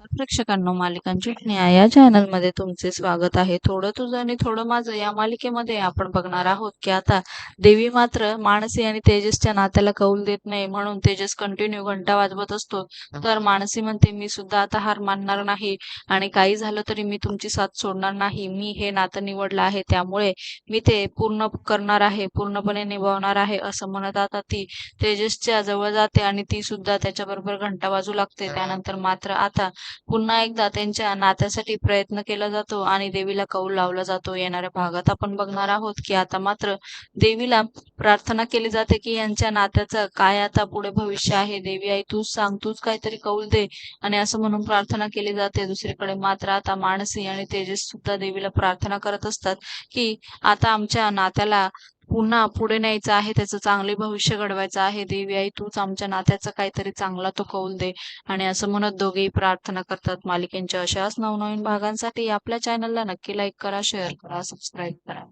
प्रेक्षकांना मालिकांची न्याय या चॅनलमध्ये तुमचे स्वागत आहे. थोडं तुझं आणि थोडं माझं या मालिकेमध्ये आपण बघणार आहोत की आता देवी मात्र मानसी आणि तेजसच्या नात्याला कौल देत नाही म्हणून तेजस कंटिन्यू घंटा वाजवत असतो. तर मानसी म्हणते मी सुद्धा आता हार मानणार नाही आणि काही झालं तरी मी तुमची साथ सोडणार नाही. मी हे नातं निवडलं आहे. त्यामुळे मी ते पूर्ण करणार आहे पूर्णपणे निभावणार आहे असं म्हणत आता ती तेजसच्या जवळ जाते आणि ती सुद्धा त्याच्याबरोबर घंटा वाजू लागते. त्यानंतर मात्र आता पुन्हा एकदा त्यांच्या नात्यासाठी प्रयत्न केला जातो आणि देवीला कौल लावला जातो. येणाऱ्या भागात आपण बघणार आहोत की आता मात्र देवीला प्रार्थना केली जाते की यांच्या नात्याचं काय आता पुढे भविष्य आहे? देवी आई तूच सांग तूच काहीतरी कौल दे आणि असं म्हणून प्रार्थना केली जाते. दुसरीकडे मात्र आता मानसी आणि तेजस सुद्धा देवीला प्रार्थना करत असतात की आता आमच्या नात्याला पुन्हा पुढे न्यायचं आहे त्याचं चांगले भविष्य घडवायचं आहे. देवी आई तूच आमच्या नात्याचा काहीतरी चांगला तो कौल दे. आणि असं म्हणत दोघेही प्रार्थना करतात. मालिकेंच्या अशाच नवनवीन भागांसाठी आपल्या चॅनलला नक्की लाईक करा शेअर करा सबस्क्राईब करा.